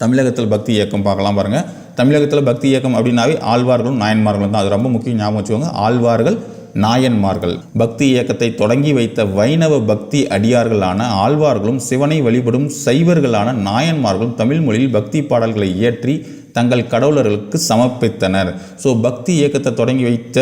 தமிழகத்தில் பக்தி இயக்கம் பார்க்கலாம் பாருங்கள் தமிழகத்தில் பக்தி இயக்கம் அப்படின்னாவே ஆழ்வார்களும் நாயன்மார்களும் தான். அது ரொம்ப முக்கியம் ஞாபகம் வச்சுக்கோங்க. ஆழ்வார்கள் நாயன்மார்கள். பக்தி இயக்கத்தை தொடங்கி வைத்த வைணவ பக்தி அடியார்களான ஆழ்வார்களும் சிவனை வழிபடும் சைவர்களான நாயன்மார்களும் தமிழ் மொழியில் பக்தி பாடல்களை இயற்றி தங்கள் கடவுளர்களுக்கு சமர்ப்பித்தனர். ஸோ பக்தி இயக்கத்தை தொடங்கி வைத்த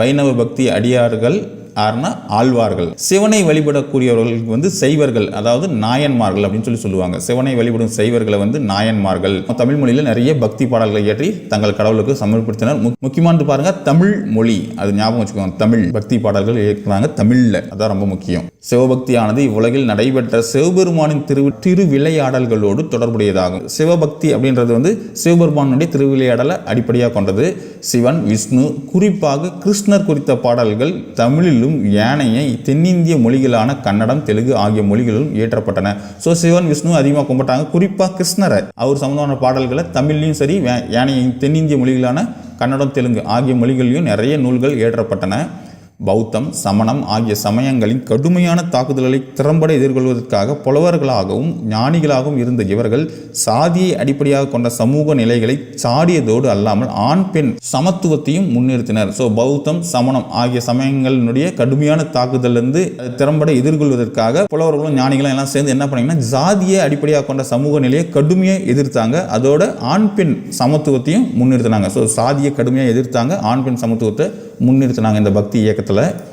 வைணவ பக்தி அடியார்கள் யாருன்னா ஆழ்வார்கள். சிவனை வழிபடக்கூடியவர்களுக்கு வந்து சைவர்கள் அதாவது நாயன்மார்கள் அப்படின்னு சொல்லி சொல்லுவாங்க. சிவனை வழிபடும் சைவர்களை வந்து நாயன்மார்கள். தமிழ் மொழியில் நிறைய பக்தி பாடல்களை இயற்றி தங்கள் கடவுளுக்கு சமர்ப்பித்தனர். முக்கியமானது பாருங்க தமிழ் மொழி. அது ஞாபகம் வச்சுக்கோங்க தமிழ் பக்தி பாடல்கள் இயக்குறாங்க தமிழில். அதான் ரொம்ப முக்கியம். சிவபக்தியானது இவ்வுலகில் நடைபெற்ற சிவபெருமானின் திரு திருவிளையாடல்களோடு தொடர்புடையதாகும். சிவபக்தி அப்படின்றது வந்து சிவபெருமானுடைய திருவிளையாடலை அடிப்படையாக கொண்டது. சிவன் விஷ்ணு குறிப்பாக கிருஷ்ணர் குறித்த பாடல்கள் தமிழிலும் ஏனைய தென்னிந்திய மொழிகளான கன்னடம் தெலுங்கு ஆகிய மொழிகளிலும் இயற்றப்பட்டன. ஸோ சிவன் விஷ்ணு அதிகமாக கும்பிட்டாங்க. குறிப்பாக கிருஷ்ணரை. அவர் சம்பந்தமான பாடல்களை தமிழ்லையும் சரி ஏனைய தென்னிந்திய மொழிகளான கன்னடம் தெலுங்கு ஆகிய மொழிகளிலும் நிறைய நூல்கள் இயற்றப்பட்டன. பௌத்தம் சமணம் ஆகிய சமயங்களின் கடுமையான தாக்குதல்களை திறம்பட எதிர்கொள்வதற்காக புலவர்களாகவும் ஞானிகளாகவும் இருந்த இவர்கள் சாதியை அடிப்படையாக கொண்ட சமூக நிலைகளை சாடியதோடு அல்லாமல் ஆண் பெண் சமத்துவத்தையும் முன்னிறுத்தினர். ஸோ பௌத்தம் சமணம் ஆகிய சமயங்களினுடைய கடுமையான தாக்குதலிருந்து திறம்பட எதிர்கொள்வதற்காக புலவர்களும் ஞானிகளும் எல்லாம் சேர்ந்து என்ன பண்ணீங்கன்னா சாதியை அடிப்படையாக கொண்ட சமூக நிலையை கடுமையாக எதிர்த்தாங்க. அதோட ஆண் பெண் சமத்துவத்தையும் முன்னிறுத்தினாங்க. ஸோ சாதியை கடுமையாக எதிர்த்தாங்க ஆண் பெண் சமத்துவத்தை முன்னிறுத்தினாங்க இந்த பக்தி இயக்கத்தை இயக்கத்தில்